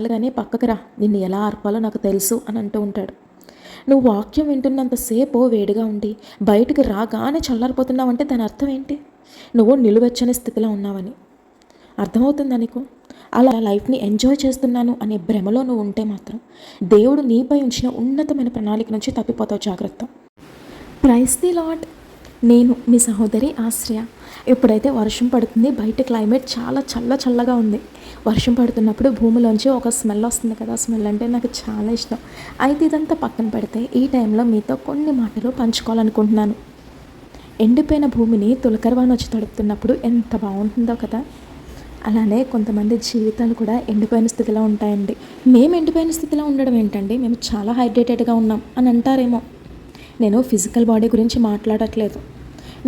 చాలగానే పక్కకు రా. నిన్ను ఎలా ఆర్పాలో నాకు తెలుసు అని అంటూ ఉంటాడు. నువ్వు వాక్యం వింటున్నంతసేపు వేడిగా ఉండి బయటికి రాగానే చల్లారిపోతున్నావంటే దాని అర్థం ఏంటి? నువ్వు నిలువెచ్చని స్థితిలో ఉన్నావని. అర్థమవుతుందా నీకు? అలా లైఫ్ని ఎంజాయ్ చేస్తున్నాను అనే భ్రమలో నువ్వు ఉంటే మాత్రం దేవుడు నీపై ఉంచిన ఉన్నతమైన ప్రణాళిక నుంచి తప్పిపోతావు జాగ్రత్త. ప్రైస్ ది లాట్ నేను మీ సహోదరి ఆశ్రయ. ఇప్పుడైతే వర్షం పడుతుంది బయట క్లైమేట్ చాలా చల్ల చల్లగా ఉంది. వర్షం పడుతున్నప్పుడు భూమిలోంచి ఒక స్మెల్ వస్తుంది కదా స్మెల్ అంటే నాకు చాలా ఇష్టం. అయితే ఇదంతా పక్కన పెడితే ఈ టైంలో మీతో కొన్ని మాటలు పంచుకోవాలనుకుంటున్నాను. ఎండిపోయిన భూమిని తులకరవాన వచ్చి తడుపుతున్నప్పుడు ఎంత బాగుంటుందో కదా. అలానే కొంతమంది జీవితాలు కూడా ఎండిపోయిన స్థితిలో ఉంటాయండి. మేము ఎండిపోయిన స్థితిలో ఉండడం ఏంటండి? మేము చాలా హైడ్రేటెడ్గా ఉన్నాం అని అంటారేమో. నేను ఫిజికల్ బాడీ గురించి మాట్లాడట్లేదు.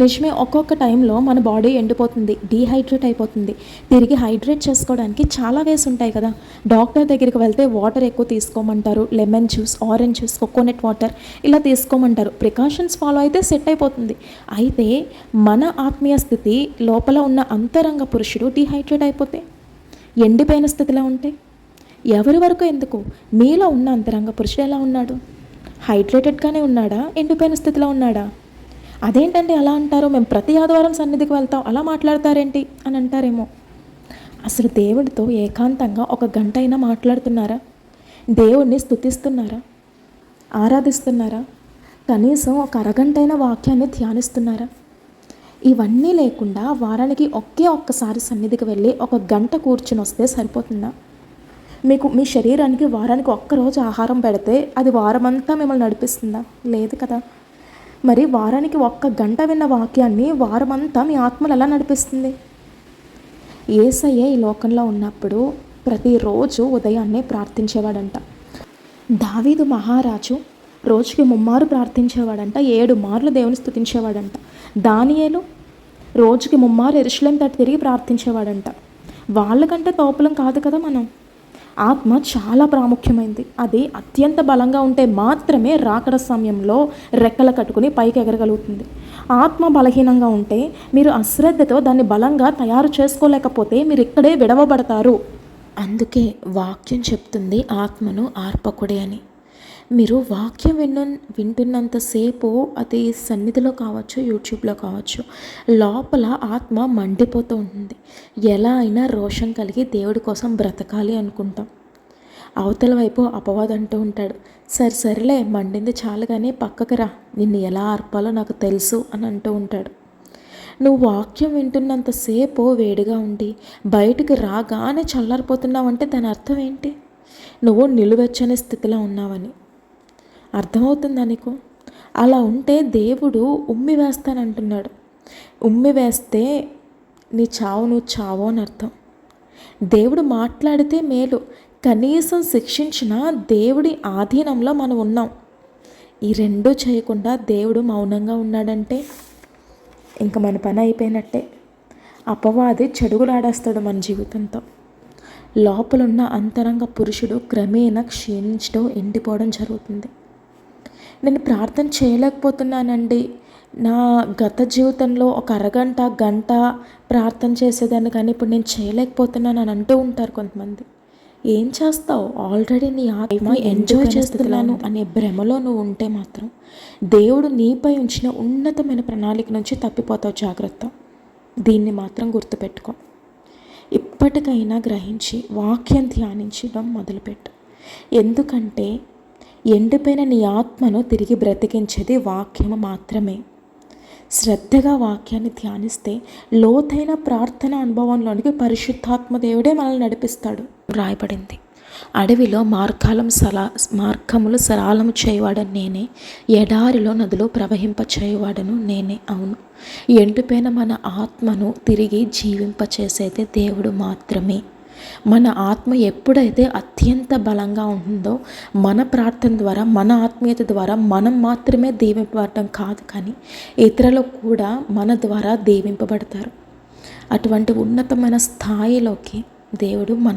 నిజమే ఒక్కొక్క టైంలో మన బాడీ ఎండిపోతుంది డీహైడ్రేట్ అయిపోతుంది. తిరిగి హైడ్రేట్ చేసుకోవడానికి చాలా వేస్ ఉంటాయి కదా. డాక్టర్ దగ్గరికి వెళ్తే వాటర్ ఎక్కువ తీసుకోమంటారు lemon juice orange juice coconut water ఇలా తీసుకోమంటారు. ప్రికాషన్స్ ఫాలో అయితే సెట్ అయిపోతుంది. అయితే మన ఆత్మీయ స్థితి లోపల ఉన్న అంతరంగ పురుషుడు డీహైడ్రేట్ అయిపోతే ఎండిపోయిన స్థితిలో ఉంటే ఎవరి వరకు ఎందుకు? మీలో ఉన్న అంతరంగ పురుషుడు ఎలా ఉన్నాడు? హైడ్రేటెడ్గానే ఉన్నాడా? ఎండిపోయిన స్థితిలో ఉన్నాడా? అదేంటండి అలా అంటారు? మేము ప్రతి ఆదివారం సన్నిధికి వెళ్తాం. అలా మాట్లాడతారేంటి? అని అంటారేమో. అసలు దేవుడితో ఏకాంతంగా ఒక గంట అయినా మాట్లాడుతున్నారా? దేవుణ్ణి స్థుతిస్తున్నారా ఆరాధిస్తున్నారా? కనీసం ఒక అరగంటైన వాక్యాన్ని ధ్యానిస్తున్నారా? ఇవన్నీ లేకుండా వారానికి ఒకే ఒక్కసారి సన్నిధికి వెళ్ళి ఒక గంట కూర్చుని వస్తే సరిపోతుందా? మీకు మీ శరీరానికి వారానికి ఒక్కరోజు ఆహారం పెడితే అది వారమంతా మిమ్మల్ని నడిపిస్తుందా? లేదు కదా. మరి వారానికి ఒక్క గంట విన్న వాక్యాన్ని వారమంతా మీ ఆత్మలు ఎలా నడిపిస్తుంది? ఏసయ్య ఈ లోకంలో ఉన్నప్పుడు ప్రతిరోజు ఉదయాన్నే ప్రార్థించేవాడంట. దావీదు మహారాజు రోజుకి ముమ్మారు ప్రార్థించేవాడంట ఏడు మార్లు దేవుని స్థుతించేవాడంట దానియేలు రోజుకి ముమ్మారు ఎరుశలేం తట్టు తిరిగి ప్రార్థించేవాడంట. వాళ్ళకంటే తోపులం కాదు కదా మనం. ఆత్మ చాలా ప్రాముఖ్యమైంది. అది అత్యంత బలంగా ఉంటే మాత్రమే రాకడ సమయంలో రెక్కలు కట్టుకుని పైకి ఎగరగలుగుతుంది. ఆత్మ బలహీనంగా ఉంటే మీరు అశ్రద్ధతో దాన్ని బలంగా తయారు చేసుకోలేకపోతే మీరు ఇక్కడే విడవబడతారు. అందుకే వాక్యం చెప్తుంది ఆత్మను ఆర్పకుడే అని. మీరు వాక్యం విన్న వింటున్నంతసేపు అది సన్నిధిలో కావచ్చు యూట్యూబ్లో కావచ్చు లోపల ఆత్మ మండిపోతూ ఉంటుంది. ఎలా అయినా రోషం కలిగి దేవుడి కోసం బ్రతకాలి అనుకుంటాం. అవతల వైపు అపవాదం అంటూ ఉంటాడు. సరే సరేలే మండింది చాలు కానీ పక్కకు రా నిన్ను ఎలా ఆర్పాలో నాకు తెలుసు అని అంటూ ఉంటాడు. నువ్వు వాక్యం వింటున్నంతసేపు వేడిగా ఉండి బయటికి రాగానే చల్లారిపోతున్నావంటే దాని అర్థం ఏంటి? నువ్వు నిలువెచ్చని స్థితిలో ఉన్నావని. అర్థమవుతుందా నీకు? అలా ఉంటే దేవుడు ఉమ్మి వేస్తానంటున్నాడు. ఉమ్మి వేస్తే నీ చావు నువ్వు చావు అని అర్థం. దేవుడు మాట్లాడితే మేలు. కనీసం శిక్షించిన దేవుడి ఆధీనంలో మనం ఉన్నాం. ఈ రెండూ చేయకుండా దేవుడు మౌనంగా ఉన్నాడంటే ఇంక మన పని అయిపోయినట్టే. అపవాది చెడుగులాడేస్తాడు మన జీవితంతో. లోపలున్న అంతరంగ పురుషుడు క్రమేణా క్షీణించడం ఎండిపోవడం జరుగుతుంది. నేను ప్రార్థన చేయలేకపోతున్నానండి. నా గత జీవితంలో ఒక అరగంట గంట ప్రార్థన చేసేదాన్ని కానీ ఇప్పుడు నేను చేయలేకపోతున్నాను అని అంటూ ఉంటారు కొంతమంది. ఏం చేస్తావు? ఆల్రెడీ నీ ఆత్మ ఎంజాయ్ చేస్తున్నాను అనే భ్రమలో నువ్వు ఉంటే మాత్రం దేవుడు నీపై ఉంచిన ఉన్నతమైన ప్రణాళిక నుంచి తప్పిపోతావు జాగ్రత్త. దీన్ని మాత్రం గుర్తుపెట్టుకో. ఇప్పటికైనా గ్రహించి వాక్యం ధ్యానించడం మొదలుపెట్టు. ఎందుకంటే ఎండిపోయిన నీ ఆత్మను తిరిగి బ్రతికించేది వాక్యము మాత్రమే. శ్రద్ధగా వాక్యాన్ని ధ్యానిస్తే లోతైన ప్రార్థన అనుభవంలోనికి పరిశుద్ధాత్మ దేవుడే మనల్ని నడిపిస్తాడు. రాయబడింది. అడవిలో మార్గాలం సలా మార్గములు సరాలము చేయవాడని నేనే ఎడారిలో నదులు ప్రవహింప చేయవాడను నేనే అవును. ఎండిపోయిన మన ఆత్మను తిరిగి జీవింపచేసేది దేవుడు మాత్రమే. మన ఆత్మ ఎప్పుడైతే అత్యంత బలంగా ఉంటుందో మన ప్రార్థన ద్వారా మన ఆత్మీయత ద్వారా మనం మాత్రమే దీవింపబడటం కాదు కానీ ఇతరులు కూడా మన ద్వారా దీవింపబడతారు. అటువంటి ఉన్నతమైన స్థాయిలోకి దేవుడు మన